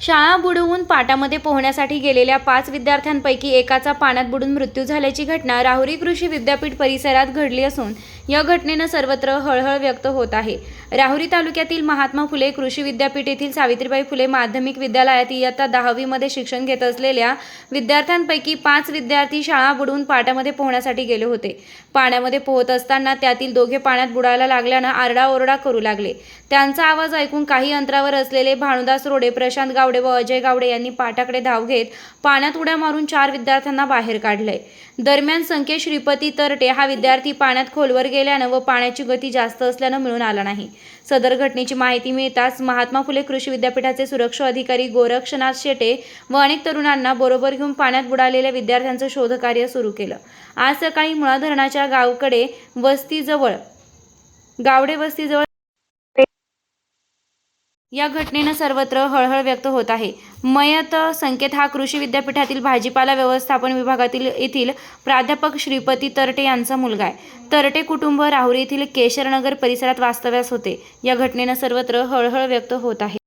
शाळा बुडवून पाटामध्ये पोहण्यासाठी गेलेल्या पाच विद्यार्थ्यांपैकी एकाचा पाण्यात बुडून मृत्यू झाल्याची घटना राहुरी कृषी विद्यापीठ परिसरात घडली असून या घटनेनं सर्वत्र हळहळ व्यक्त होत आहे. राहुरी तालुक्यातील महात्मा फुले कृषी विद्यापीठ येथील सावित्रीबाई फुले माध्यमिक विद्यालयात इयत्ता दहावीमध्ये शिक्षण घेत असलेल्या विद्यार्थ्यांपैकी पाच विद्यार्थी शाळा बुडवून पाटामध्ये पोहण्यासाठी गेले होते. पाण्यामध्ये पोहत असताना त्यातील दोघे पाण्यात बुडायला लागल्यानं आरडाओरडा करू लागले. त्यांचा आवाज ऐकून काही अंतरावर असलेले भानुदास रोडे प्रशांत गाव गावडे व अजय गावडे यांनी पाटाकडे धाव घेत पाण्यात उड्या मारून चार विद्यार्थ्यांना बाहेर काढलंय. दरम्यान संकेत श्रीपती तरटे हा विद्यार्थी पाण्यात खोलवर गेल्यानं व पाण्याची गती जास्त असल्यानं मिळून आला नाही. सदर घटनेची माहिती मिळताच महात्मा फुले कृषी विद्यापीठाचे सुरक्षा अधिकारी गोरक्षनाथ शेटे व अनेक तरुणांना बरोबर घेऊन पाण्यात बुडालेल्या विद्यार्थ्यांचं शोधकार्य सुरू केलं. आज सकाळी मुळा धरणाच्या गावकडे वस्तीजवळ गावडे वस्तीजवळ या घटनेनं सर्वत्र हळहळ व्यक्त होत आहे. मयत संकेत हा कृषी विद्यापीठातील भाजीपाला व्यवस्थापन विभागातील येथील प्राध्यापक श्रीपती तरटे यांचा मुलगा आहे. तरटे कुटुंब राहुरी येथील केशरनगर परिसरात वास्तव्यास होते. या घटनेनं सर्वत्र हळहळ व्यक्त होत आहे.